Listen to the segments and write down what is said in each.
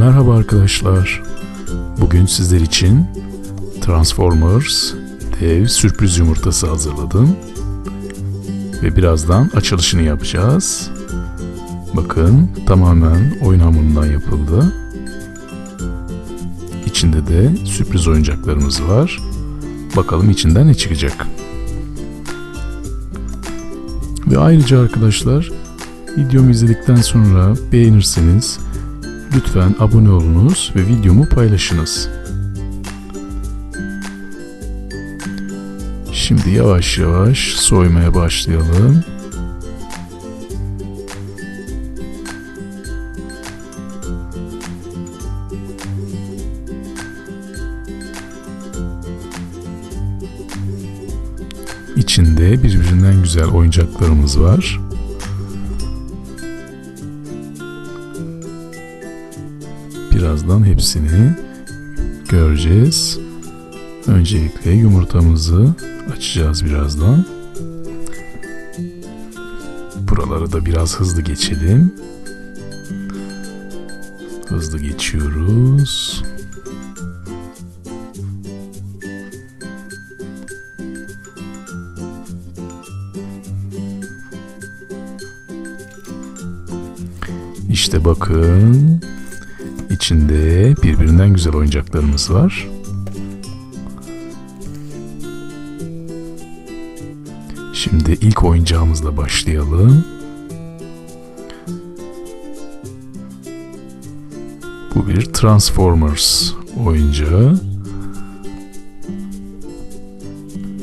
Merhaba arkadaşlar. Bugün sizler için Transformers dev sürpriz yumurtası hazırladım. Ve birazdan açılışını yapacağız. Bakın tamamen oyun hamurundan yapıldı. İçinde de sürpriz oyuncaklarımız var. Bakalım içinden ne çıkacak. Ve ayrıca arkadaşlar videomu izledikten sonra beğenirseniz lütfen abone olunuz ve videomu paylaşınız. Şimdi yavaş yavaş soymaya başlayalım. İçinde birbirinden güzel oyuncaklarımız var. Birazdan hepsini göreceğiz. Öncelikle yumurtamızı açacağız birazdan. Buraları da biraz hızlı geçelim. Hızlı geçiyoruz. İşte bakın. İçinde birbirinden güzel oyuncaklarımız var. Şimdi ilk oyuncağımızla başlayalım. Bu bir Transformers oyuncağı.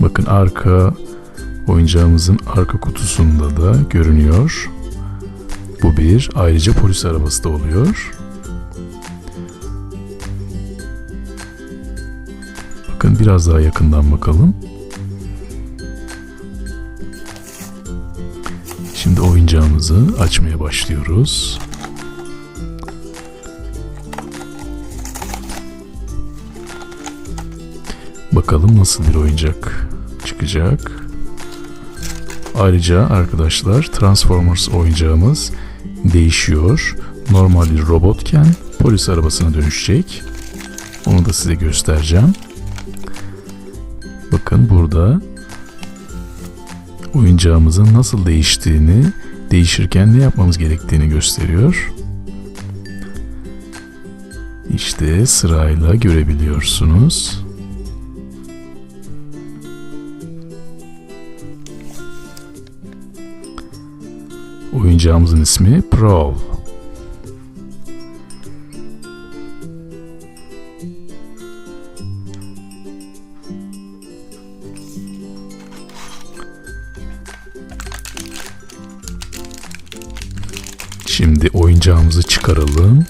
Bakın arka oyuncağımızın arka kutusunda da görünüyor. Bu bir. Ayrıca polis arabası da oluyor. Bakın biraz daha yakından bakalım. Şimdi oyuncağımızı açmaya başlıyoruz. Bakalım nasıl bir oyuncak çıkacak. Ayrıca arkadaşlar Transformers oyuncağımız değişiyor. Normal bir robotken polis arabasına dönüşecek. Onu da size göstereceğim. Bakın burada oyuncağımızın nasıl değiştiğini, değişirken ne yapmamız gerektiğini gösteriyor. İşte sırayla görebiliyorsunuz. Oyuncağımızın ismi Prowl. Oyuncağımızı çıkaralım.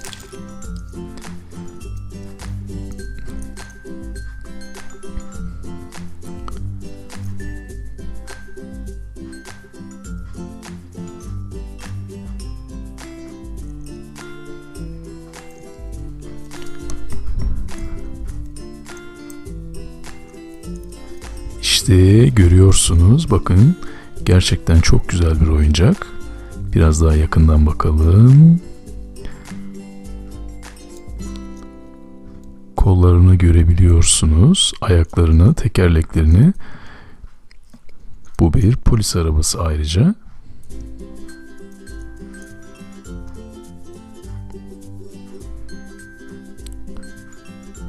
İşte görüyorsunuz bakın gerçekten çok güzel bir oyuncak. Biraz daha yakından bakalım. Kollarını görebiliyorsunuz. Ayaklarını, tekerleklerini. Bu bir polis arabası ayrıca.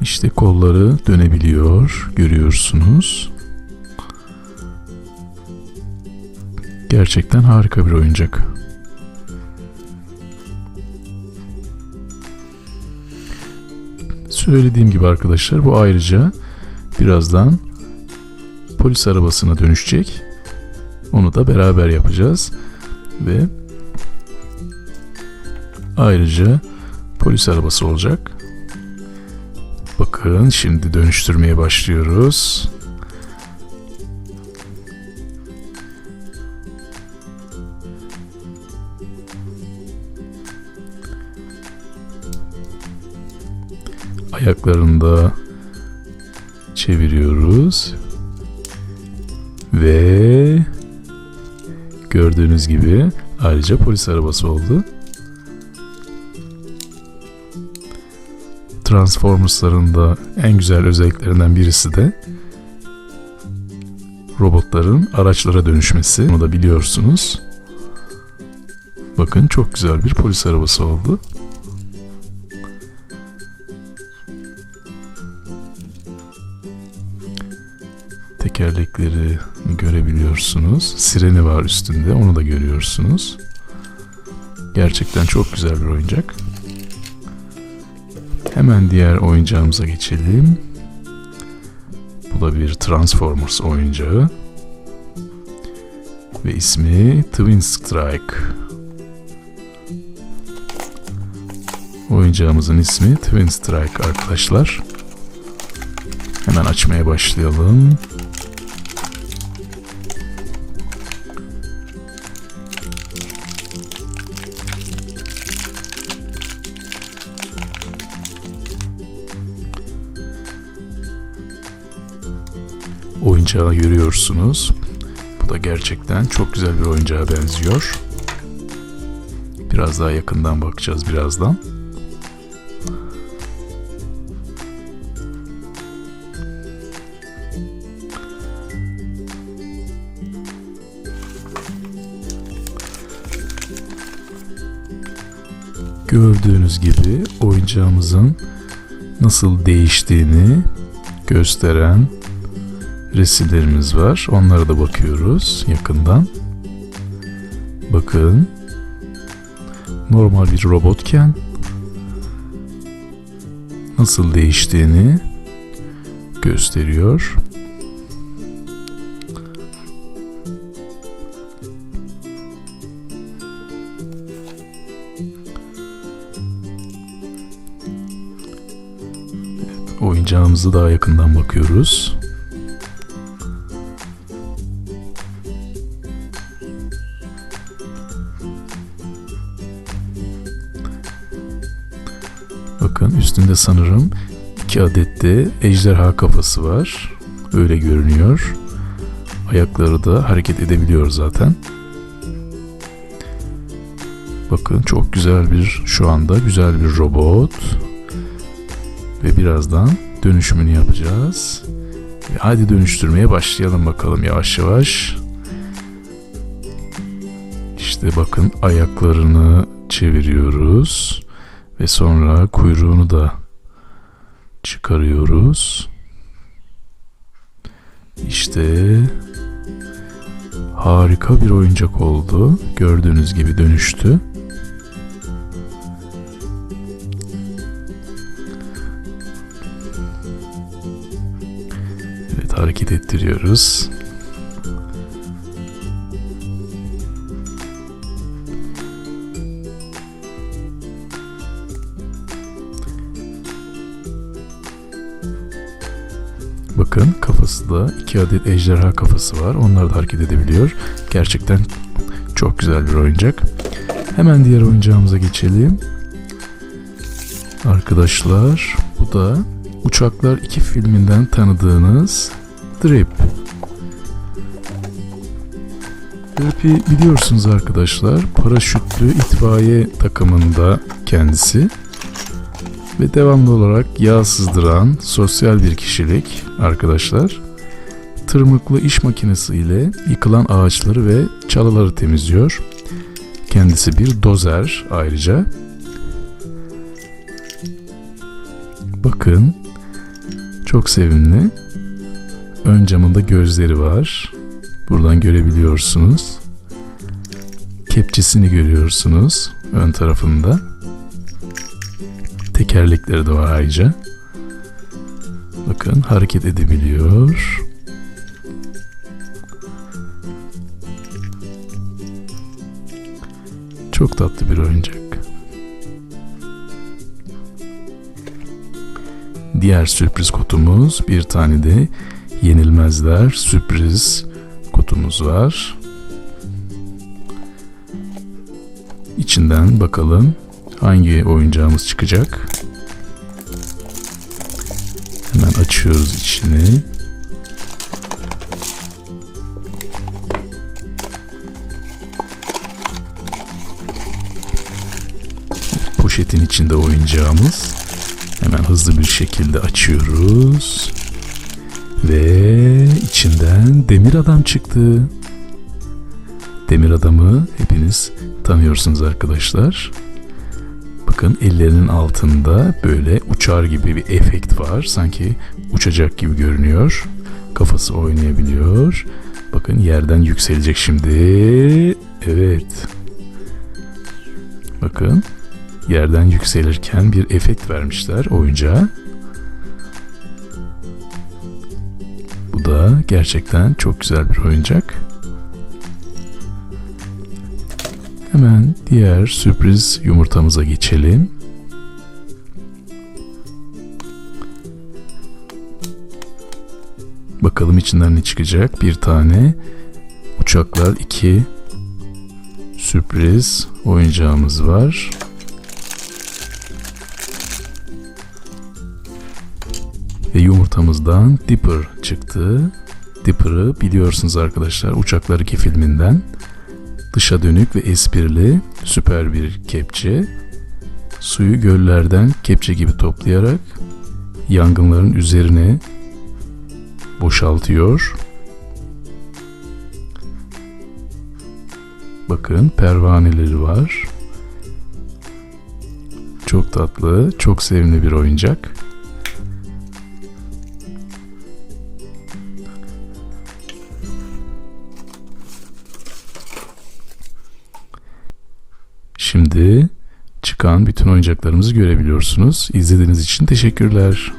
İşte kolları dönebiliyor. Görüyorsunuz. Gerçekten harika bir oyuncak. Söylediğim gibi arkadaşlar bu ayrıca birazdan polis arabasına dönüşecek. Onu da beraber yapacağız. Ve ayrıca polis arabası olacak. Bakın şimdi dönüştürmeye başlıyoruz. Ayaklarını da çeviriyoruz. Ve gördüğünüz gibi ayrıca polis arabası oldu. Transformers'ların da en güzel özelliklerinden birisi de robotların araçlara dönüşmesi. Bunu da biliyorsunuz. Bakın çok güzel bir polis arabası oldu. Tekerlekleri görebiliyorsunuz. Sireni var üstünde. Onu da görüyorsunuz. Gerçekten çok güzel bir oyuncak. Hemen diğer oyuncağımıza geçelim. Bu da bir Transformers oyuncağı. Ve ismi Twin Strike. Oyuncağımızın ismi Twin Strike arkadaşlar. Hemen açmaya başlayalım. Oyuncağı görüyorsunuz. Bu da gerçekten çok güzel bir oyuncağa benziyor. Biraz daha yakından bakacağız birazdan. Gördüğünüz gibi oyuncağımızın nasıl değiştiğini gösteren resimlerimiz var. Onlara da bakıyoruz yakından. Bakın. Normal bir robotken nasıl değiştiğini gösteriyor. Oyuncağımızı daha yakından bakıyoruz. Üstünde sanırım iki adet de ejderha kafası var. Öyle görünüyor. Ayakları da hareket edebiliyor zaten. Bakın çok güzel bir şu anda güzel bir robot. Ve birazdan dönüşümünü yapacağız. Ve hadi dönüştürmeye başlayalım bakalım yavaş yavaş. İşte bakın ayaklarını çeviriyoruz. Ve sonra kuyruğunu da çıkarıyoruz. İşte harika bir oyuncak oldu. Gördüğünüz gibi dönüştü. Evet hareket ettiriyoruz. Bakın kafası da iki adet ejderha kafası var. Onlar da hareket edebiliyor. Gerçekten çok güzel bir oyuncak. Hemen diğer oyuncağımıza geçelim. Arkadaşlar bu da Uçaklar 2 filminden tanıdığınız Drip. Drip'i biliyorsunuz arkadaşlar. Paraşütlü itfaiye takımında kendisi. Ve devamlı olarak yağ sızdıran sosyal bir kişilik arkadaşlar. Tırmıklı iş makinesi ile yıkılan ağaçları ve çalıları temizliyor. Kendisi bir dozer ayrıca. Bakın çok sevimli. Ön camında gözleri var. Buradan görebiliyorsunuz. Kepçesini görüyorsunuz ön tarafında. Tekerlekleri de var ayrıca. Bakın hareket edebiliyor. Çok tatlı bir oyuncak. Diğer sürpriz kutumuz bir tane de yenilmezler sürpriz kutumuz var. İçinden bakalım hangi oyuncağımız çıkacak. Hemen açıyoruz içini. Poşetin içinde oyuncağımız Hemen hızlı bir şekilde açıyoruz. Ve içinden demir adam çıktı. Demir adamı hepiniz tanıyorsunuz arkadaşlar. Bakın ellerinin altında böyle uçar gibi bir efekt var. Sanki uçacak gibi görünüyor. Kafası oynayabiliyor. Bakın yerden yükselecek şimdi. Evet. Bakın yerden yükselirken bir efekt vermişler oyuncağa. Bu da gerçekten çok güzel bir oyuncak. Hemen diğer sürpriz yumurtamıza geçelim. Bakalım içinden ne çıkacak. Bir tane uçaklar, iki sürpriz oyuncağımız var. Ve yumurtamızdan Dipper çıktı. Dipper'ı biliyorsunuz arkadaşlar Uçaklar 2 filminden. Dışa dönük ve esprili süper bir kepçe. Suyu göllerden kepçe gibi toplayarak yangınların üzerine boşaltıyor. Bakın pervaneleri var. Çok tatlı, çok sevimli bir oyuncak. Şimdi çıkan bütün oyuncaklarımızı görebiliyorsunuz. İzlediğiniz için teşekkürler.